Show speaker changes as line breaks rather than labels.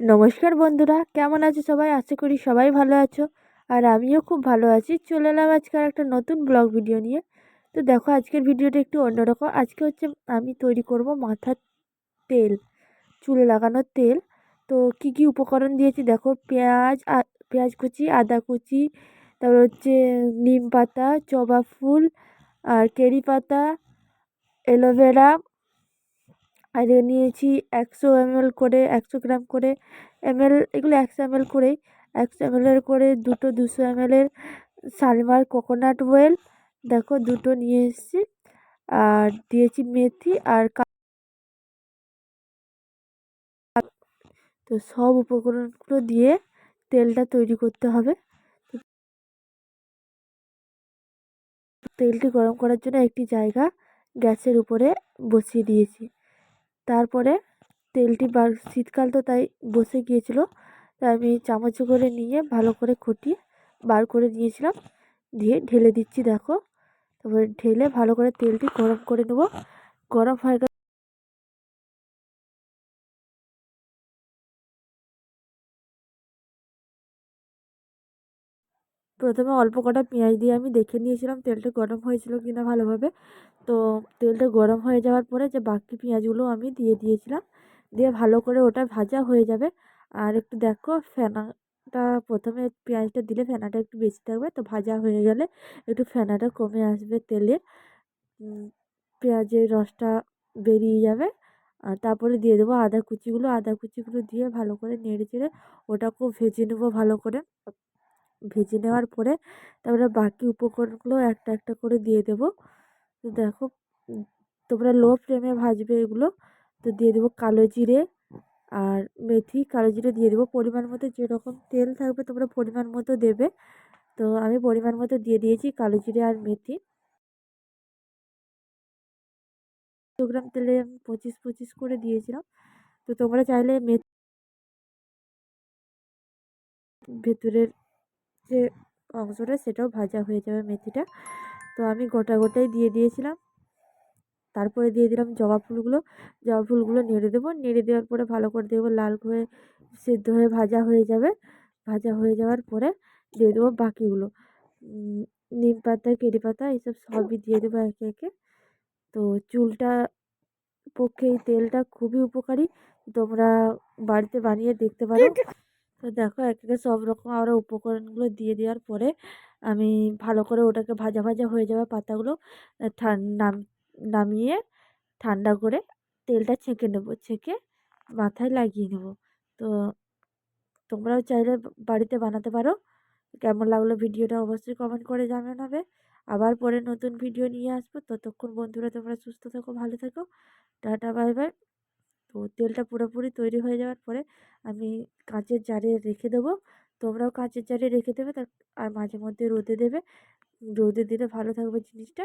নমস্কার বন্ধুরা, কেমন আছো সবাই? আশা করি সবাই ভালো আছো। আর আমিও খুব ভালো আছি। চলে এলাম আজকে একটা নতুন ব্লগ ভিডিও নিয়ে। তো দেখো, আজকের ভিডিওটা একটু অন্যরকম। আজকে হচ্ছে আমি তৈরি করব মাথার তেল, চুলে লাগানোর তেল। তো কি কি উপকরণ দিয়েছি দেখো, পেঁয়াজ পেঁয়াজ কুচি, আদা কুচি, তারপর হচ্ছে নিম পাতা জবা ফুল, আর কেরি পাতা, অ্যালোভেরা আর নিয়েছি একশো এমএল করে, একশো গ্রাম করে এমএল, এগুলো একশো এমএল করেই। একশো এমএলের করে দুটো দুশো এম এমএলের শালমার কোকোনাট অয়েল দেখো দুটো নিয়ে এসেছি। আর দিয়েছি মেথি আর তো সব উপকরণগুলো দিয়ে তেলটা তৈরি করতে হবে। তেলটি গরম করার জন্য একটি জায়গা গ্যাসের উপরে বসিয়ে দিয়েছি। তারপরে তেলটি বা শীতকাল তো তাই বসে গিয়েছিল। তাই আমি চামচ করে নিয়ে ভালো করে খুঁটিয়ে বার করে নিয়েছিলাম। দিয়ে ঢেলে দিচ্ছি, দেখো। তারপরে ঢেলে ভালো করে তেলটি গরম করে নেব। গরম হয়ে প্রথমে অল্প কটা পেঁয়াজ দিয়ে আমি দেখে নিয়েছিলাম তেলটা গরম হয়েছিল কি না ভালোভাবে। তো তেলটা গরম হয়ে যাওয়ার পরে যে বাকি পেঁয়াজগুলো আমি দিয়ে দিয়েছিলাম, দিয়ে ভালো করে ওটা ভাজা হয়ে যাবে। আর একটু দেখো ফেনাটা প্রথমে পেঁয়াজটা দিলে ফেনাটা একটু বেশি থাকবে, তো ভাজা হয়ে গেলে একটু ফেনাটা কমে আসবে তেলে। পেঁয়াজের রসটা বেরিয়ে যাবে। আর তারপরে দিয়ে দেবো আদা কুচিগুলো। আদা কুচিগুলো দিয়ে ভালো করে নেড়ে চেড়ে ওটাকেও ভেজে নেব ভালো করে। ভেজে নেওয়ার পরে তারপরে বাকি উপকরণগুলো একটা একটা করে দিয়ে দেবো। তো দেখো তোমরা লো ফ্লেমে ভাজবে এগুলো। তো দিয়ে দেবো কালো জিরে আর মেথি, কালো জিরে দিয়ে দেবো। পরিমাণ মতো যেরকম তেল থাকবে তোমরা পরিমাণ মতো দেবে। তো আমি পরিমাণ মতো দিয়ে দিয়েছি কালো জিরে আর মেথি। দু গ্রাম তেলে আমি পঁচিশ পঁচিশ করে দিয়েছিলাম। তো তোমরা চাইলে মেথি ভেতরের যে অংশটা, সেটাও ভাজা হয়ে যাবে মেথিটা। তো আমি গোটা গোটাই দিয়ে দিয়েছিলাম। তারপরে দিয়ে দিলাম জবা ফুলগুলো। জবা ফুলগুলো নেড়ে দেবো। নেড়ে দেওয়ার পরে ভালো করে দেবো লাল হয়ে, সেদ্ধ হয়ে ভাজা হয়ে যাবে। ভাজা হয়ে যাওয়ার পরে দিয়ে দেবো বাকিগুলো। নিম পাতা, কেরি পাতা, এইসব সবই দিয়ে দেবো একে একে। তো চুলটা পক্ষে এই তেলটা খুবই উপকারী। তোমরা বাড়িতে বানিয়ে দেখতে পারো। তো দেখো, এক একে সব রকম আরও উপকরণগুলো দিয়ে দেওয়ার পরে আমি ভালো করে ওটাকে ভাজা ভাজা হয়ে যাবে পাতাগুলো নাম, নামিয়ে ঠান্ডা করে তেলটা ছেঁকে নেব, ছেঁকে মাথায় লাগিয়ে নেব। তো তোমরাও চাইলে বাড়িতে বানাতে পারো। কেমন লাগল ভিডিওটা অবশ্যই কমেন্ট করে জানাবে। আবার পরে নতুন ভিডিও নিয়ে আসব। ততক্ষণ বন্ধুরা তোমরা সুস্থ থাকো, ভালো থাকো। টাটা বাই বাই তো তেলটা পুরোপুরি তৈরি হয়ে যাওয়ার পরে আমি কাঁচের জারে রেখে দেবো। তোমরাও কাঁচের জারে রেখে দেবে তার, আর মাঝে মধ্যে রোদে দেবে। রোদে দিলে ভালো থাকবে জিনিসটা।